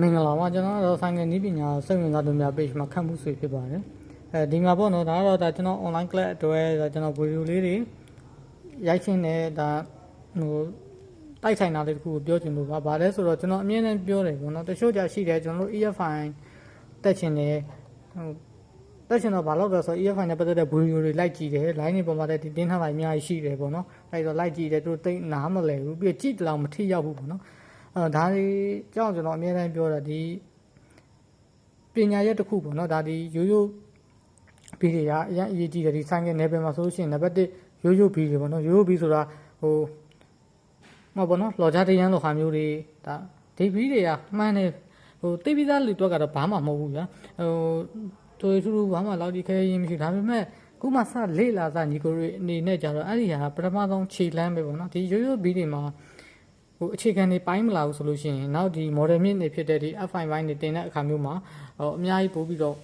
မင်္ဂလာပါကျွန်တော်ကတော့ဆိုင်ငယ်နည်းပညာစိတ်ဝင်စားသူများ page မှာခန့်မှုဆွေဖြစ်ပါတယ်အဲဒီမှာပေါ့နော်ဒါကတော့ဒါကျွန်တော် online class အတွက်ဒါကျွန်တော်ဗီဒီယိုလေးတွေရိုက်ရှင်းနေဒါဟိုတိုက်ဆိုင်တာလေးတခုကိုပြောချင်လို့ပါဗါလဲဆိုတော့ကျွန်တော်အမြဲတမ်းပြောတယ်ပေါ့နော်တချို့ကြရှိတယ်ကျွန်တော်တို့ EFI တက်ချင်တယ်ဟိုတက်ချင်တော့ဘာလို့လဲဆိုတော့ EFI နဲ့ပတ်သက်တဲ့ဗီဒီယိုတွေလိုက်ကြည့်တယ် line တွေပေါ်မှာလည်းဒီတင်းထားတာအများကြီးရှိတယ်ပေါ့နော်အဲဒီတော့လိုက်ကြည့်တယ်သူတို့သိနားမလဲဘူးပြီးတော့ကြည့်တလောက်မထိရောက်ဘူးပေါ့နော် အဲဒါဒီကြောင့်ကျွန်တော်အများတိုင်းပြောတာဒီပညာရက်တစ်ခုပေါ့နော်ဒါဒီရိုးရိုးဘီတွေကအရင်အရေးကြီးတယ်ဒီဆိုင်ကနယ်ပယ်မှာဆိုလို့ရှိရင်နံပါတ်1ရိုးရိုးဘီတွေပေါ့နော်ရိုးရိုးဘီဆိုတာဟိုမဟုတ်ပေါ့နော်လော်ဂျာတရန်လိုဟာမျိုးတွေဒါဒီဘီတွေကမှန်းနေဟိုတိပိသားလူတော့ကတော့ဘာမှမဟုတ်ဘူးဗျာဟိုတို့ထူးထူးဘာမှလောက်ဒီခဲရင်မရှိဘူးဒါပေမဲ့ခုမှစလေ့လာစညီကိုတွေအနေနဲ့ကြတော့အဲ့ဒီဟာပထမဆုံးခြေလမ်းပဲပေါ့နော်ဒီရိုးရိုးဘီတွေမှာ ဟိုအခြေခံတွေပိုင်းမလာဘူးဆိုလို့ရှိရင်နောက်ဒီ model မြင့်နေဖြစ်တဲ့ဒီ F5 ဘိုင်းတွေတင်တဲ့အခါမျိုးမှာဟိုအများကြီးပို့ပြီးတော့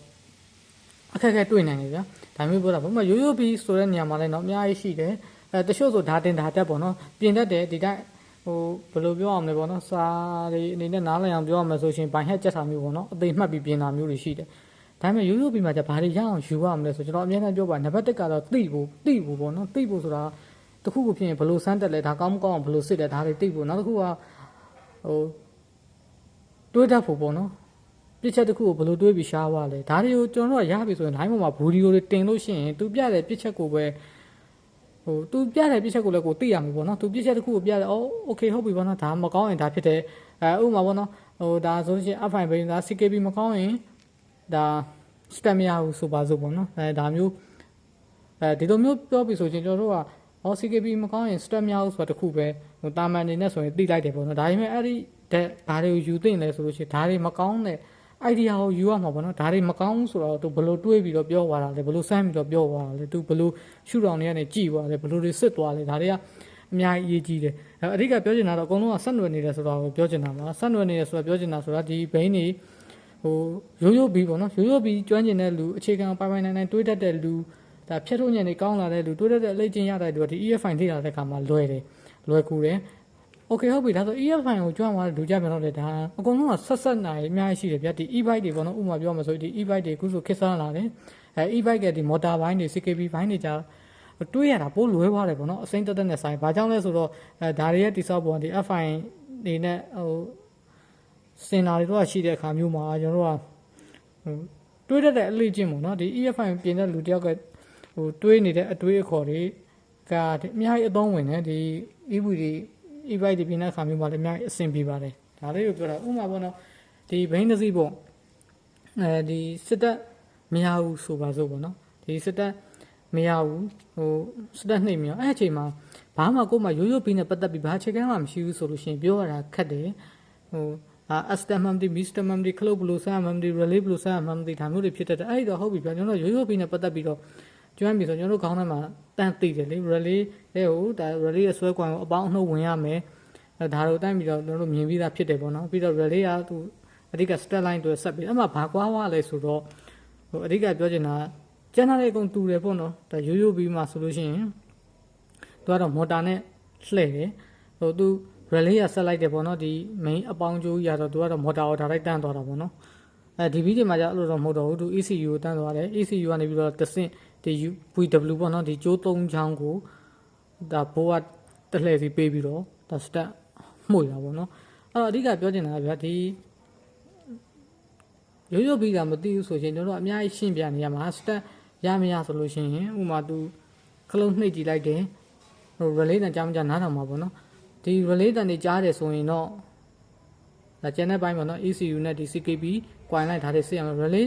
အခက်အခဲတွေ့နိုင်တယ်ဗျာဒါမျိုးပြောတာဘာမှရိုးရိုးပြီးဆိုတဲ့နေရာမှာလည်းတော့အများကြီးရှိတယ်အဲတချို့ဆိုဓာတင်ဓာတက်ပေါ့နော်ပြင်တတ်တယ်ဒီတိုင်းဟိုဘယ်လိုပြောအောင်လဲပေါ့နော်စာတွေအနေနဲ့နားလည်အောင်ပြောရမယ်ဆိုရှင်ဘိုင်ဟက်ကြက်တာမျိုးပေါ့နော်အသိမှတ်ပြီးပြင်တာမျိုးတွေရှိတယ်ဒါပေမဲ့ရိုးရိုးပြီးမှじゃဘာတွေရအောင်ယူရမလဲဆိုကျွန်တော်အများနဲ့ပြောပါနံပါတ်1ကတော့သိဖို့သိဖို့ပေါ့နော်သိဖို့ဆိုတာ တခုခုဖြစ်ရင်ဘလို့စမ်းတက်လဲဒါကောင်းမကောင်းအောင်ဘလို့စစ်လဲဒါတွေသိဖို့နောက်တစ်ခုကဟိုတွေးတတ်ဖို့ပေါ့နော်ပြစ်ချက်တစ်ခုကိုဘလို့တွေးပြီးရှားသွားလဲဒါတွေကိုကျွန်တော်တို့ကရပြီဆိုရင် line ပေါ်မှာဗီဒီယိုတွေတင်လို့ရှိရင်သူပြတဲ့ပြစ်ချက်ကိုပဲဟိုသူပြတဲ့ပြစ်ချက်ကိုလည်းကိုသိရမှာပေါ့နော်သူပြစ်ချက်တစ်ခုကိုပြတယ်အော် okay ဟုတ်ပြီပေါ့နော်ဒါမကောင်းရင်ဒါဖြစ်တယ်အဲဥပမာပေါ့နော်ဟိုဒါဆိုရှင် up file ပဲဒါ CKB မကောင်းရင်ဒါ spam မရဘူးဆိုပါစို့ပေါ့နော်အဲဒါမျိုးအဲဒီလိုမျိုးပြောပြီဆိုရင်ကျွန်တော်တို့က အော် CKB မကောင်းရင် step များလို့ဆိုတာတစ်ခုပဲဟိုတာမန်နေနဲ့ဆိုရင်သိလိုက်တယ်ပေါ့နော်ဒါပေမဲ့အဲ့ဒီတဲ့ဘာတွေကိုယူသိမ့်လဲဆိုလို့ရှိရင်ဒါတွေမကောင်းတဲ့ idea ကိုယူရမှာပေါ့နော်ဒါတွေမကောင်းဆိုတော့သူဘယ်လိုတွေးပြီးတော့ပြောသွားတာလဲဘယ်လိုစမ်းပြီးတော့ပြောသွားတာလဲသူဘယ်လိုရှုထောင်နေရနေကြည်သွားလဲဘယ်လိုတွေစစ်သွားလဲဒါတွေကအများကြီးအရေးကြီးတယ်အဲအဓိကပြောချင်တာတော့အကုန်လုံးကဆက်နွယ်နေတယ်ဆိုတော့ပြောချင်တာပါဆက်နွယ်နေတယ်ဆိုတာပြောချင်တာဆိုတာဒီဘိန်းတွေဟိုရိုးရိုးဘီပေါ့နော်ရိုးရိုးဘီကျွမ်းကျင်တဲ့လူအခြေခံပိုင်ပိုင်နိုင်နိုင်တွေးတတ်တဲ့လူ ဒါဖြတ်ထုတ်ညံနေကောင်းလာတဲ့လူတိုးတက်တဲ့အလေးချင်းရတဲ့လူကဒီ EFI ထိလာတဲ့ခါမှာလွယ်တယ်လွယ်ကူတယ် Okay ဟုတ်ပြီဒါဆို EFI ကိုကြွမ်းသွားတဲ့လူကြပြန်တော့လေဒါအကုန်လုံးကဆက်ဆက်နိုင်အများကြီးရှိတယ်ဗျဒီ e-bike တွေပေါ့နော်ဥပမာပြောမှာဆိုဒီ e-bike တွေအခုဆိုခက်ဆန်းလာတယ်အဲ e-bike ကဒီ motor ဘိုင်းတွေ CKB ဘိုင်းတွေကြာတွေးရတာပိုးလွဲသွားတယ်ပေါ့နော်အစိမ့်တက်တက်နဲ့ဆိုင်ဘာကြောင့်လဲဆိုတော့အဲဒါတွေရဲ့တိဆောက်ပုံကဒီ F5 တွေနဲ့ဟိုစင်နာတွေတော့ရှိတဲ့အခါမျိုးမှာကျွန်တော်တို့ကဟိုတွေးတတ်တဲ့အလေးချင်းပေါ့နော်ဒီ EFI ပြင်တဲ့လူတယောက်က ဟိုတွေးနေတဲ့အတွေးအခေါ်တွေကဒီအများကြီးအသုံးဝင်တယ်ဒီ EV တွေ e-bike တွေပြင်တဲ့အခါမျိုးမှာလည်းအများကြီးအဆင်ပြေပါတယ်ဒါလေးကိုပြောတာဥပမာပေါ့နော်ဒီဘိန်းတစ်စီးပေါ့အဲဒီစစ်တပ်မရဘူးဆိုပါစို့ပေါ့နော်ဒီစစ်တပ်မရဘူးဟိုစစ်တပ်နှိပ်မရအဲ့အချိန်မှာဘာမှကိုယ်မှရိုးရိုးပြီးနဲ့ပတ်သက်ပြီးဘာအခြေခံမှမရှိဘူးဆိုလို့ရှိရင်ပြောရတာခက်တယ်ဟိုအာအစတမမ်ဒီမီစတမမ်ဒီခလုတ်ဘလူးဆာမမ်ဒီရလေးဘလူးဆာမမ်ဒီဒါမျိုးတွေဖြစ်တတ်တယ်အဲ့တော့ဟုတ်ပြီဗျာကျွန်တော်ရိုးရိုးပြီးနဲ့ပတ်သက်ပြီးတော့ ကျွမ်းပြီဆိုကျွန်တော်တို့ခေါင်းထဲမှာတန်သိတယ်လေ relay တဲ့ဟိုဒါ relay ရဲ့ဆွဲကွန်ကိုအပေါင်းအနှုတ်ဝင်ရမယ်အဲဒါတို့တန်းပြီးတော့ကျွန်တော်တို့မြင်ပြီးသားဖြစ်တယ်ပေါ့နော်ပြီးတော့ relay ကသူအဓိက step line တွေဆက်ပြီးအဲ့မှာဘာကွာဝါလဲဆိုတော့ဟိုအဓိကပြောချင်တာကျန်တဲ့အကုန်တူတယ်ပေါ့နော်ဒါရိုးရိုးပြီးမှဆိုလို့ရှိရင်သူကတော့ motor နဲ့လှည့်တယ်ဟိုသူ relay ကဆက်လိုက်တယ်ပေါ့နော်ဒီ main အပေါင်းကျိုးရတော့သူကတော့ motor ကို direct တန်းသွားတာပေါ့နော်အဲဒီဗီဒီယိုမှာじゃအဲ့လိုတော့မဟုတ်တော့ဘူးသူ ECU ကိုတန်းသွားတယ် ECU ကနေပြီးတော့တဆင့် ဒီ VW ပေါ့နော်ဒီကျိုးသုံးချောင်းကိုဒါဘိုးကတလှည့်စီပေးပြီးတော့ဒါစတက်မှုရတာပေါ့နော်အဲ့တော့အဓိကပြောချင်တာကဗျာဒီရိုးရိုးပြီးတာမသိဘူးဆိုရင်ကျွန်တော်တို့အများကြီးရှင်းပြနေရမှာစတက်ရမရဆိုလို့ရှိရင်ဥမာသူခလုံးနှိပ်ကြည့်လိုက်တယ်ဟို relay တန်ကြားမကြားနားထောင်မှာပေါ့နော်ဒီ relay တန်တွေကြားတယ်ဆိုရင်တော့ဒါကျန်တဲ့ဘိုင်းပေါ့နော် ECU နဲ့ဒီ CKB ကွိုင်လိုက်ထားတဲ့စစ်ရမယ် relay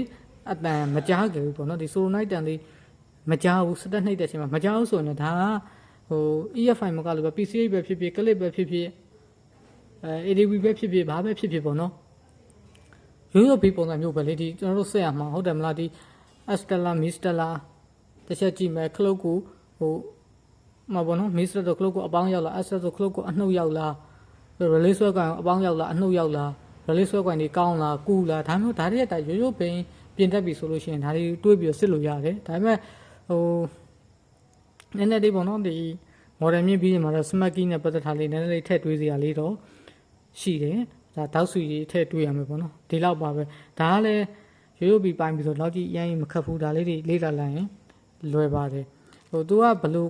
အတန်မကြားကြဘူးပေါ့နော်ဒီ solenoid တန်လေး မကြားဘူးစတက်နှိပ်တဲ့အချိန်မှာမကြားဘူးဆိုရင်လည်းဒါကဟို EFI မကလို့ပဲ PCH ပဲဖြစ်ဖြစ် clip ပဲဖြစ်ဖြစ်အဲ ADB ပဲဖြစ်ဖြစ်ဘာပဲဖြစ်ဖြစ်ပေါ့နော်ရိုးရိုးဘေးပုံစံမျိုးပဲလေဒီကျွန်တော်တို့ဆက်ရမှာဟုတ်တယ်မလားဒီ Astella Mistella တစ်ချက်ကြည့်မယ် cloak ကိုဟိုမဘောနော် Mistella တို့ cloak ကိုအပေါင်းရောက်လာ Astella တို့ cloak ကိုအနှုတ်ရောက်လာ release ဆွဲကွန်အပေါင်းရောက်လာအနှုတ်ရောက်လာ release ဆွဲကွန်တွေကောင်းလားကူလားဒါမျိုးဒါတွေရဲ့တိုင်ရိုးရိုးပင်ပြင်တတ်ပြီဆိုလို့ရှိရင်ဒါတွေတွေးပြီးစစ်လို့ရတယ်ဒါပေမဲ့ ဟိုနည်းနည်းလေးပေါ့နော်ဒီ model မြင့်ပြီးရင်မှာတော့ smart key နဲ့ပတ်သက်တာလေးနည်းနည်းလေးထည့်တွေးစရာလေးတော့ရှိတယ်ဒါတောက်ဆွေကြီးထည့်တွေ့ရမယ်ပေါ့နော်ဒီလောက်ပါပဲဒါကလည်းရိုးရိုးပြီးပိုင်းပြီးတော့လောက်ကြီးအရင်မခတ်ဘူးဒါလေးတွေလေးလာလိုက်ရင်လွယ်ပါတယ်ဟိုသူကဘလို့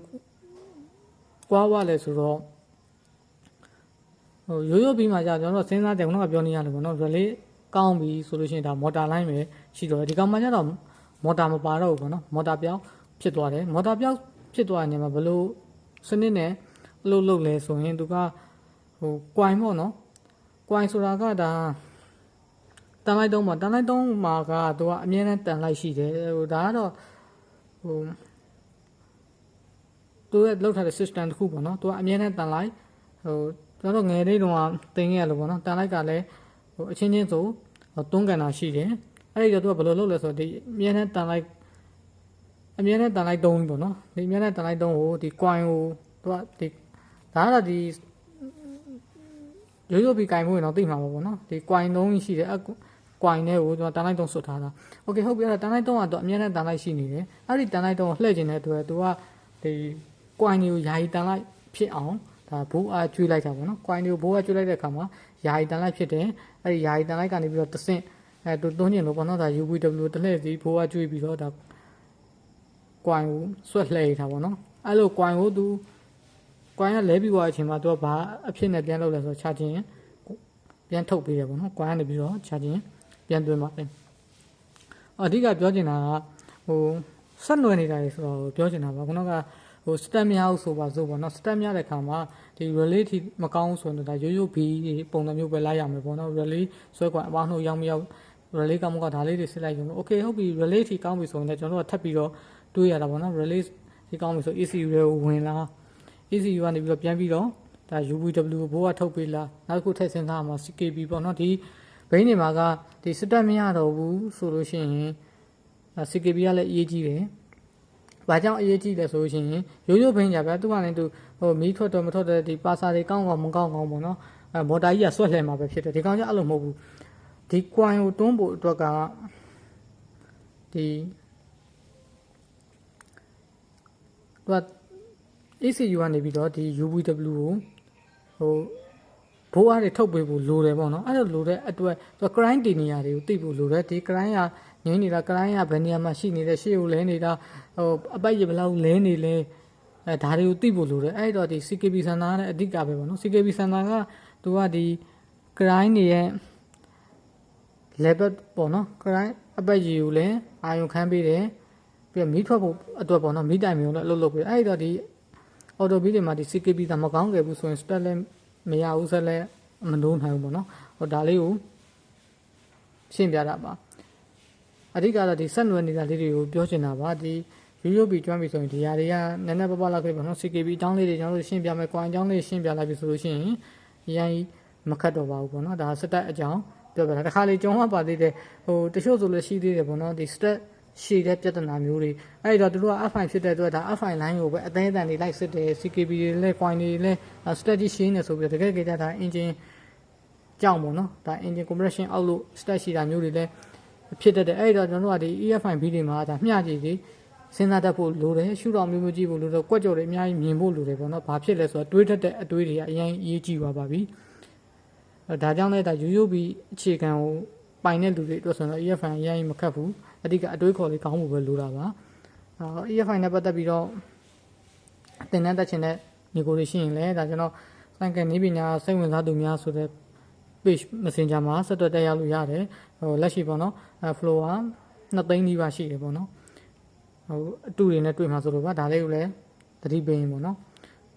ကွာဝလဲဆိုတော့ဟိုရိုးရိုးပြီးမှကြာကျွန်တော်တို့စဉ်းစားတယ်ခုနကပြောနေရတယ်ပေါ့နော် relay ကောင်းပြီဆိုလို့ရှိရင်ဒါမော်တာလိုင်းပဲရှိတော့တယ်ဒီကောင်မှကျတော့မော်တာမပါတော့ဘူးပေါ့နော်မော်တာပြောင်း ဖြစ်သွားတယ်မော်တာပြောင်းဖြစ်သွားတဲ့နေရာမှာဘလို့စနစ်နဲ့အလုပ်လုပ်လဲဆိုရင်သူကဟိုကွိုင်ပေါ့နော်ကွိုင်ဆိုတာကဒါတန်လိုက်တော့မှာတန်လိုက်တော့မှာကသူကအမြဲတမ်းတန်လိုက်ရှိတယ်ဟိုဒါကတော့ဟိုသူရဲ့လောက်ထားတဲ့ system တစ်ခုပေါ့နော်သူကအမြဲတမ်းတန်လိုက်ဟိုကျွန်တော်တို့ငယ်လေးတုန်းကသင်ခဲ့ရလို့ပေါ့နော်တန်လိုက်ကလည်းဟိုအချင်းချင်းဆိုဟိုတွန်းကန်တာရှိတယ်အဲ့ဒီတော့သူကဘယ်လိုလုပ်လဲဆိုတော့ဒီအမြဲတမ်းတန်လိုက် အမြဲတမ်းတန်လိုက်သုံးပေါ့နော်ဒီအမြဲတမ်းတန်လိုက်သုံးကိုဒီ coin ကိုသူကဒီဒါကတော့ဒီရိုးရိုးပြီးကင်ဖို့ရင်တော့သိမှာပါပေါ့နော်ဒီ coin သုံးရှိတယ်အကွိုင်တဲ့ကိုကျွန်တော်တန်လိုက်တုံးဆွတ်ထားတာ။ Okay ဟုတ်ပြီအဲ့ဒါတန်လိုက်တုံးကတော့အမြဲတမ်းတန်လိုက်ရှိနေတယ်။အဲ့ဒီတန်လိုက်တုံးကိုလှည့်ကျင်တဲ့အတွက်သူကဒီကွိုင်ကိုယာယီတန်လိုက်ဖြစ်အောင်ဒါဘိုးအားကျွေးလိုက်တာပေါ့နော်။ကွိုင်ကိုဘိုးအားကျွေးလိုက်တဲ့အခါမှာယာယီတန်လိုက်ဖြစ်တယ်။အဲ့ဒီယာယီတန်လိုက်ကနေပြီးတော့တဆင့်အဲသူသွင်းကျင်လို့ပေါ့နော်ဒါ UWW တလှည့်စီဘိုးအားကျွေးပြီးတော့ဒါ ကွိုင်ကိုဆွတ်လှည့်ထားပေါ့နော်အဲ့လိုကွိုင်ကိုသူကွိုင်ကလဲပြီးသွားတဲ့အချိန်မှာသူကဘာအဖြစ်နဲ့ပြန်လုပ်လဲဆိုတော့ချခြင်းပြန်ထုတ်ပေးတယ်ပေါ့နော်။ကွာကနေပြီးတော့ချခြင်းပြန်သွင်းပါတယ်။အဓိကပြောချင်တာကဟိုဆက်နွယ်နေတာလေဆိုတော့ပြောချင်တာပါ။ခုနကဟိုစတက်များအောင်ဆိုပါစို့ပေါ့နော်။စတက်များတဲ့ခါမှာဒီ relay ထိမကောင်းဆိုရင်ဒါရိုးရိုး B ပုံစံမျိုးပဲလိုက်ရမယ်ပေါ့နော်။ relay ဆွဲကွာအပေါင်းနှုတ်ရောက်မရောက် relay ကောင်းမကောင်းဒါလေးတွေစစ်လိုက်ကြမယ်။ Okay ဟုတ်ပြီ relay ထိကောင်းပြီဆိုရင်လည်းကျွန်တော်တို့ကထပ်ပြီးတော့ တွေးရတာပေါ့နော်။ relay ထိကောင်းပြီဆို ECU တွေကိုဝင်လာ ECU ကနေပြီးတော့ပြန်ပြီးတော့ဒါ UVW ဘိုးကထုတ်ပေးလားနောက်တစ်ခုထည့်စဉ်းစားမှာ CKB ပေါ့နော်ဒီဘိန်းတွေမှာကဒီစတက်မရတော့ဘူးဆိုလို့ရှိရင်ဒါ CKB ကလည်းအရေးကြီးတယ်။ဘာကြောင့်အရေးကြီးလဲဆိုလို့ရှိရင်ရိုးရိုးဘိန်းကြဗျာသူကလည်းသူဟိုမီးထွက်တော့မထွက်တဲ့ဒီပါစာတွေကောင်းကောင်းမကောင်းကောင်းပေါ့နော်။အဲမော်တာကြီးကဆွဲလှယ်မှာပဲဖြစ်တယ်ဒီကောင်ကျအဲ့လိုမဟုတ်ဘူး။ဒီ coin ကိုတွန်းဖို့အတွက်ကဒီ သူက ECU ကနေပြီးတော့ဒီ UVW ကိုဟိုဘိုးအားတွေထုတ်ပေးဖို့လိုတယ်ပေါ့နော်အဲ့လိုလိုတဲ့အတွက်သူ client တင်နေရာတွေကိုသိဖို့လိုတယ်ဒီ client ကငင်းနေတာ client ကဘယ်နေရာမှာရှိနေတယ်ရှေ့ကိုလဲနေတာဟိုအပိုက်ရဘလောက်လဲနေလဲအဲဒါတွေကိုသိဖို့လိုတယ်အဲ့တော့ဒီ CKB စံသားနဲ့အဓိကပဲပေါ့နော် CKB စံသားကသူကဒီ client တွေရဲ့ level ပေါ့နော် client အပိုက်ကြီးကိုလည်းအာယုံခန်းပေးတယ် ပြီးတော့မီးထွက်ဖို့အတွက်ပေါ့နော်မီးတိုင်မျိုးလည်းအလုပ်လုပ်ပေးအဲ့တော့ဒီအော်တိုဘီတွေမှာဒီ CKB သာမကောင်းခဲ့ဘူးဆိုရင် step လည်းမရဘူးဆက်လည်းမနိုးနိုင်ဘူးပေါ့နော်ဟိုဒါလေးကိုရှင်းပြတာပါအဓိကတော့ဒီဆက်နွယ်နေတာလေးတွေကိုပြောချင်တာပါဒီရိုးရိုးပြီးကျွမ်းပြီဆိုရင်ဒီຢာတွေကနည်းနည်းပပလောက်ခဲ့ပေါ့နော် CKB အကြောင်းလေးတွေကျွန်တော်တို့ရှင်းပြမယ်၊ကွာအကြောင်းလေးရှင်းပြလိုက်ပြီဆိုလို့ရှိရင်ရန်ကြီးမခတ်တော့ပါဘူးပေါ့နော်ဒါစတက်အကြောင်းပြောပြတာတစ်ခါလေကြုံမှပါသေးတယ်ဟိုတချို့ဆိုလို့ရှိသေးတယ်ပေါ့နော်ဒီ step ရှည်တဲ့ပြဿနာမျိုးတွေအဲ့တော့သူတို့က F5 ဖြစ်တဲ့အတွက်ဒါ F5 line ကိုပဲအသေးအတန်တွေလိုက်စစ်တယ် CKB တွေလည်း coin တွေလည်း strategy ရှင်းနေဆိုပြီးတော့တကယ်ကြတာ engine ကြောင့်ပေါ့နော်ဒါ engine compression အောက်လို့ stat ရှိတာမျိုးတွေလည်းဖြစ်တတ်တယ်အဲ့တော့ကျွန်တော်တို့ကဒီ EF5 ဘီတွေမှာဒါမျှကြည့်ပြီးစဉ်းစားတတ်ဖို့လိုတယ်ရှုထောင့်မျိုးမျိုးကြည့်ဖို့လိုတော့ကွက်ကြော်တွေအများကြီးမြင်ဖို့လိုတယ်ပေါ့နော်ဘာဖြစ်လဲဆိုတော့တွေးတတ်တဲ့အတွေးတွေကအရင်အရေးကြီးသွားပါပြီဒါကြောင့်လည်းဒါရိုးရိုးပြီးအခြေခံကိုပိုင်တဲ့လူတွေအတွက်ဆိုတော့ EF5 အရင်မခတ်ဘူး အဓိကအတွေးခေါ်လေးကောင်းမှုပဲလိုတာပါအာ EFI နဲ့ပတ်သက်ပြီးတော့သင်တန်းတက်ချင်တဲ့ညီကိုတွေရှိရင်လည်းဒါကျွန်တော်စိုင်းကနေပညာစိတ်ဝင်စားသူများဆိုတဲ့ page messenger မှာဆက်သွယ်တက်ရောက်လို့ရတယ်ဟိုလက်ရှိပေါ့နော်အဲ flow က2သိန်းနီးပါးရှိတယ်ပေါ့နော်ဟိုအတူတွေနဲ့တွေ့မှာဆိုတော့ဗျာဒါလေးကိုလည်းသတိပေးရင်ပေါ့နော်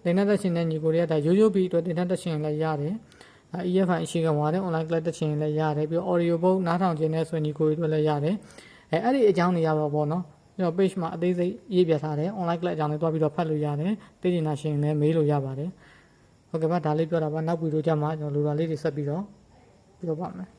သင်တန်းတက်ချင်တဲ့ညီကိုတွေကဒါရိုးရိုးပြီးအတွက်သင်တန်းတက်ချင်လည်းရတယ်အဲ EFI အရှိကဝါတဲ့ online class တက်ချင်လည်းရတယ်ပြီးတော့ audio book နားထောင်ခြင်းနဲ့ဆိုညီကိုတွေအတွက်လည်းရတယ် အဲအဲ့ဒီအကြောင်းတွေရပါပေါ့နော်ကျွန်တော် page မှာအသေးစိတ်ရေးပြထားတယ် online class အကြောင်းတွေတွားပြီးတော့ဖတ်လို့ရတယ်သိချင်တာရှင်လည်းမေးလို့ရပါတယ်ဟုတ်ကဲ့ပါဒါလေးပြောတာပါနောက်ဗီဒီယိုကြမှာကျွန်တော်လိုတာလေးတွေဆက်ပြီးတော့ပြောပါမယ်